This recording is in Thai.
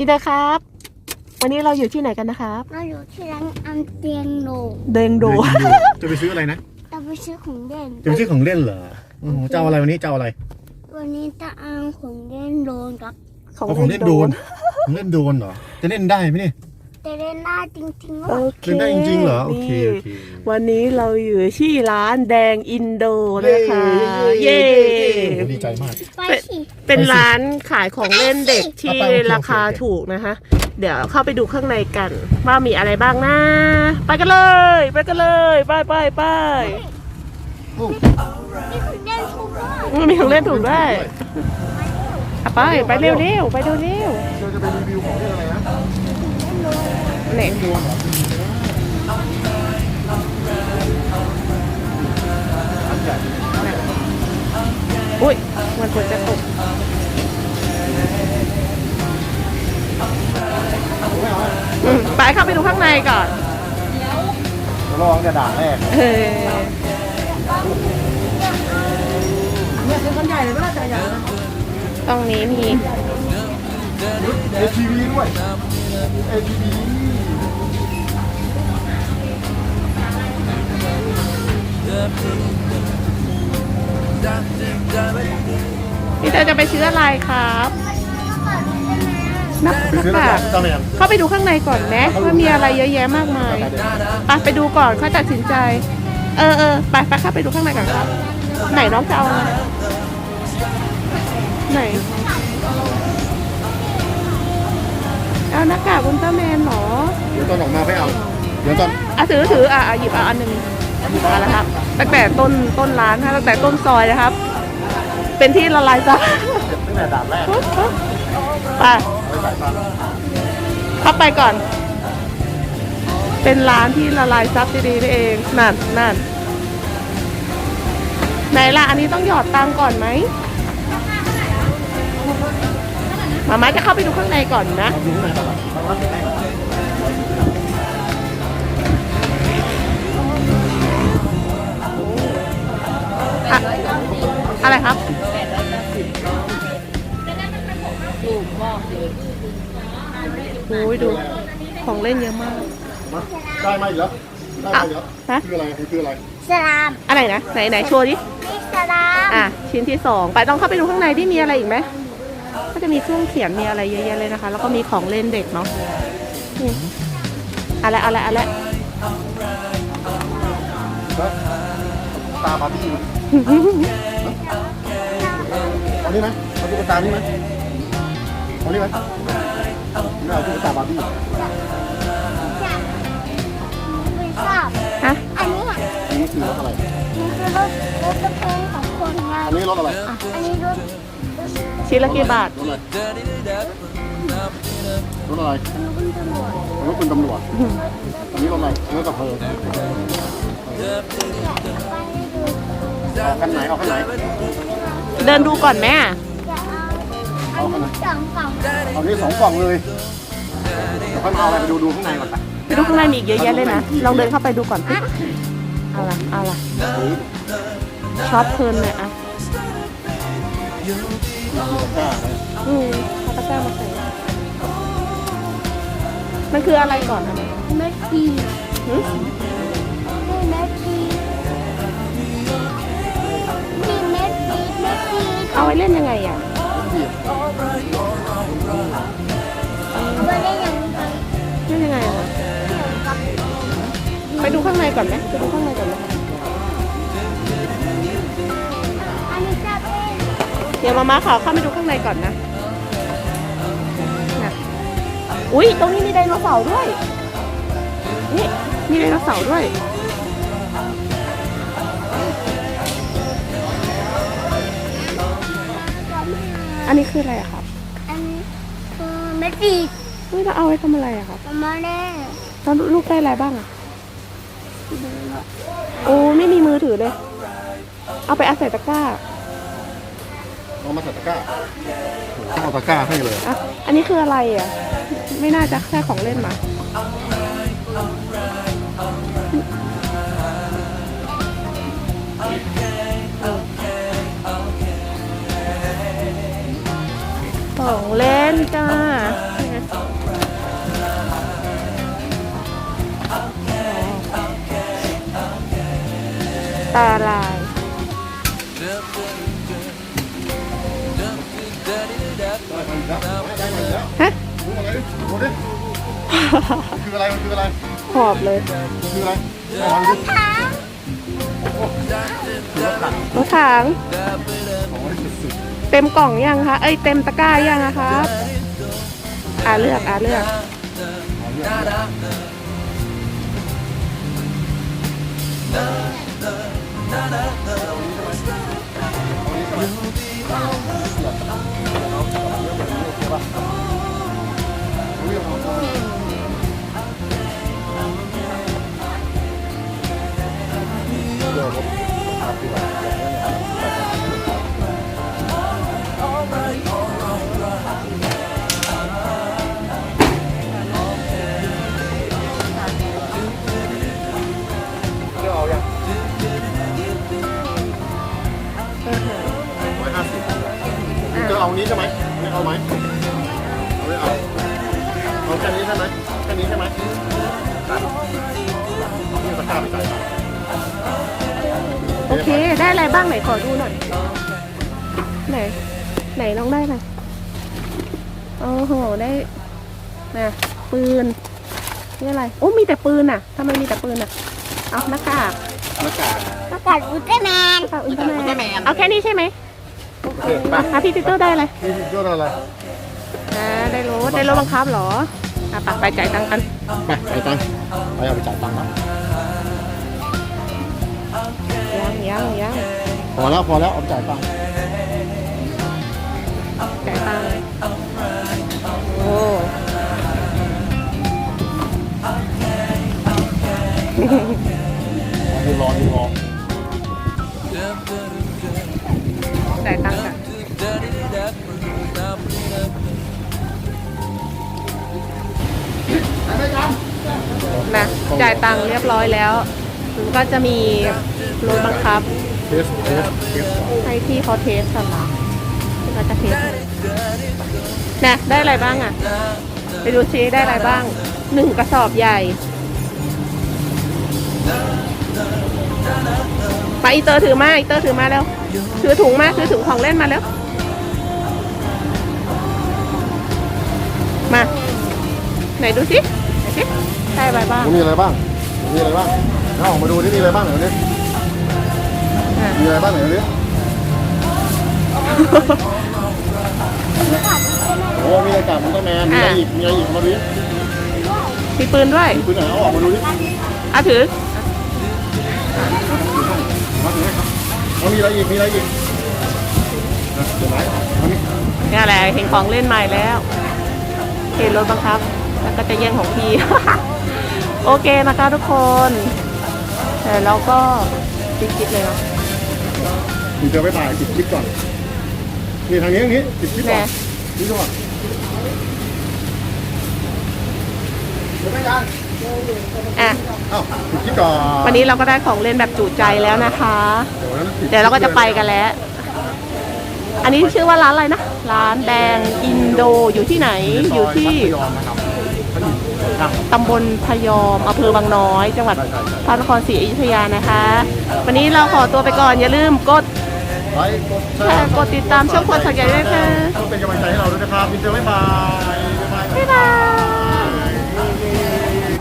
อินเตอร์ครับ วันนี้เราอยู่ที่ไหนกันนะครับ เราอยู่ที่ร้านอัมเตียงโหนเดงโด จะไปซื้ออะไรนะ เราไปซื้อของเล่น จะไปซื้อของเล่นเหรอโอ้โหจะเอาอะไรวันนี้จะเอาอะไร วันนี้จะเอาของเล่นโดนครับของเอาของเล่นโดนของเล่นโดนเหรอ จะเล่นได้ไหมเนี่ย แต่เล่นได้จริงๆโอว่าเคเล่นได้จริงๆเหรอ โอเคนี่โอเค วันนี้เราอยู่ที่ร้านแดงอินโดนะคะ เย้ โอ้ดีใจมาก ไปสิเป็นร้านขายของเล่นเด็กที่เอาไปโอเคราคาโอเคถูกนะคะ เดี๋ยวเข้าไปดูข้างในกัน ว่ามีอะไรบ้างนะ ไปกันเลย ไปกันเลย ไปไปไปนี่ของเล่นถูกด้วยอืมมีของเล่นถูกด้วยอะไป ไปเร็วเร็วๆไปเร็วเร็วเราจะไปรีวิวของเล่นอะไรนะๆเนี่ยโดนเหรออุ้ยมันควรจะตกไม่เอาอืมไปเข้าไปดูข้างในก่อนเราลองจะด่าแรกเออตรงนี้มีเอทีวีด้วย เอทีวีพี่เตอจะไปซื้ออะไรครับนักไปนักซื้ออะไรกากเจ้าแมนเข้าไปดูข้างในก่อนไหมว่ามีอะไรเยอะแยะมากมายไปไปดูก่อนค่อยตัดสินใจ เออเออไปไปเข้าไปดูข้างในก่อนครับ ไหนน้องจะเอาอะไรไหน หน้ากากอุลตร้าแมนเหรอเดี๋ยวตอนออกมาไปเอา เดี๋ยวตอนอะถือถืออะอะหยิบอะอันหนึ่งมาแล้วครับตั้งแต่ต้นต้นร้านนะตั้งแต่ต้นซอยนะครับ เป็นที่ละลายซับตั้งแต่ด่านแรกไปเข้าไปก่อน เป็นร้านที่ละลายซับดีๆนี่เองนั่นนั่นไหนล่ะ อันนี้ต้องหยอดตังค์ก่อนไหม มาม่าจะเข้าไปดูข้างในก่อนนะเราดูข้างในก่อนเรารับข้างในก่อนอะอะไรครับโอ้ยดู ของเล่นเยอะมากมาได้มาอีกแล้วได้มาอีกแล้วฮะ คืออะไรคืออะไร สลามอะไรนะ ไหนไหนโชว์ดินี่สลาม อะ ชิ้นที่สอง ไปต้องเข้าไปดูข้างในที่มีอะไรอีกไหมก็ จะมีเครื่องเขียนมีอะไรเยอะแยะเลยนะคะ แล้วก็มีของเล่นเด็กเนาะนี่อะไรอะไรอะไรแล้วตาบาร์บี้ไหมเอานี่ไหมเอาตุ๊กตานี่ไหมเอานี่ไหมไม่เอาตุ๊กตาบาร์บี้ไม่ชอบฮะอันนี้อะอันนี้คือรถอะไรนี่คือรถรถกระเพงของคนงานอันนี้รถอะไร อันนี้รถ ชิ้นละกี่บาทรถอะไรรถอะไรรถตำรวจรถคุณตำรวจอันนี้รถอะไรอันนี้กับเพลิงไปดูเอาคันไหนเอาคันไหนเดินดูก่อนแม่เอาอันนี้สองกล่องเอานี้สองกล่องเลยเดี๋ยวค่อยมาเอาอะไรไปดูดูข้างในก่อนไปไปดูข้างในมีอีกเยอะแยะเลยนะ ลองเดินเข้าไปดูก่อนสิเอาละเอาละช็อปเพลินเลยอะ อืมเอาตะกร้ามาใส่มันคืออะไรก่อนอะเม็ดดีหืมนี่เม็ดดีนี่เม็ดดีเม็ดดีเอาไว้เล่นยังไงอะเอาไว้ได้ยังไงเล่นยังไงอะไปดูข้างในก่อนไหมไปดูข้างในก่อนไหม เดี๋ยวมาม่าขอเข้าไปดูข้างในก่อนนะนะอุ้ยตรงนี้มีไดโนเสาร์ด้วย นี่มีไดโนเสาร์ด้วย อันนี้คืออะไรอะครับอันนี้คือเม็ดดีเฮ้ยเราเอาไว้ทำอะไรอะครับประมาณนี้ตอนลูกได้อะไรบ้างอะโอ้ไม่มีมือถือเลย เอาไปอาศัยตะกร้า เอามาใส่ตะกร้าต้องเอาตะกร้าให้เลยอ,อันนี้คืออะไรอะ ไม่น่าจะแค่ของเล่นมาของเล่นจ้าแต่ละ ดูอะไรดิดูดิคืออะไรมันคืออะไรหอบเลยคืออะไรลองดูรถถังของนี่สุดเต็มกล่องยังคะเอ้ยเต็มตะกร้ายังอะครับอ่าเลือกอ่าเลือกเร้อยห้าสิบจะเอานี้ใช่ไหมไม่เอาไหมเอาไม่เอาเอาแค่นี้ใช่ไหมแค่นี้ใช่ไหมนี่ตะกร้าไปจ่ ได้อะไรบ้างไหนขอดูหน่อย ไหน ไหนลองได้ไหมโอ้โห ได้นะปืน นี่อะไร โอ้ มีแต่ปืนอะทำไมมีแต่ปืนอะ เอาหน้ากากหน้ากากประกาศอุลตร้าแมนหน้ากากอุลตร้าแมน เอาแค่นี้ใช่ไหมโอเคไปอะพี่ติโต้ได้อะไรนี่ยอดอะไรอ่าได้รถได้รถบังคับเหรออะไปไปจ่ายตังค์กัน ไปจ่ายตังค์ไปเอาไปจ่ายตังค์นะยัง ยังยังพอแล้วพอแล้วเอาไปจ่ายตังค์จ่ายตังค์โอ้ดูรอดูรอจ่ายตังค์กันนะจ่ายตังค์เรียบร้อยแล้วมัน ก็จะมีรถบังคับ เทสเทสเทสก่อนให้พี่เขาเทสกันละพี่เขาจะเทสนะได้อะไรบ้างอะ ไปดูซิได้อะไรบ้าง หนึ่งกระสอบใหญ่ ไปอีเตอร์ถือมาอีเตอร์ถือมาแล้ว ถือถุงมาถือถุงของเล่นมาแล้ว มา ไหนดูสิไหนสิได้อะไรบ้างมีอะไรบ้างมีอะไรบ้าง เอาออกมาดูที่มีอะไรบ้างไหนอยดิอะมีอะไรบ้างไหนอยดิโอ้มีอากาศมันก็แมนมีอะไรอีกมีอะไรอีกมาดูดิมีปืนด้วยมีปืนไหนเอาออกมาดูดิอะถือมาดูให้ครับเอามีอะไรอีกมีอะไรอีกนะเดี๋ยวไหนเอานี่นี่แหละเห็นของเล่นใหม่แล้วเห็นรถบังคับ แล้วก็จะแย่งของพี่ โอเคนะคะทุกคน แต่เราก็ปิดคลิปเลยเนาะผมจะไปถ่ายติดคลิปก่อน นี่ทางนี้ทางนี้ติดคลิปก่อนนี่ก่อนเดี๋ยวไม่ยังอะ เอ้าติดคลิปก่อนวันนี้เราก็ได้ของเล่นแบบจุใจแล้วนะคะเดี๋ยวเราก็จะไปกันแล้ว อันนี้ชื่อว่าร้านอะไรนะ ร้านแดงอินโดอยู่ที่ไหน อยู่ที่ยอมนะครับ ตำบลพยอมอำเภอบางน้อย จังหวัดพระนครศรีอยุธยานะคะ วันนี้เราขอตัวไปก่อน อย่าลืมกดไลค์กดแชแชร์ร์กดติดตามช่องคนสักใหญ่ด้วยค่ะ ต้องเป็นกำลังใจให้เราด้วยนะครับมินเตอร์บ๊ายบาย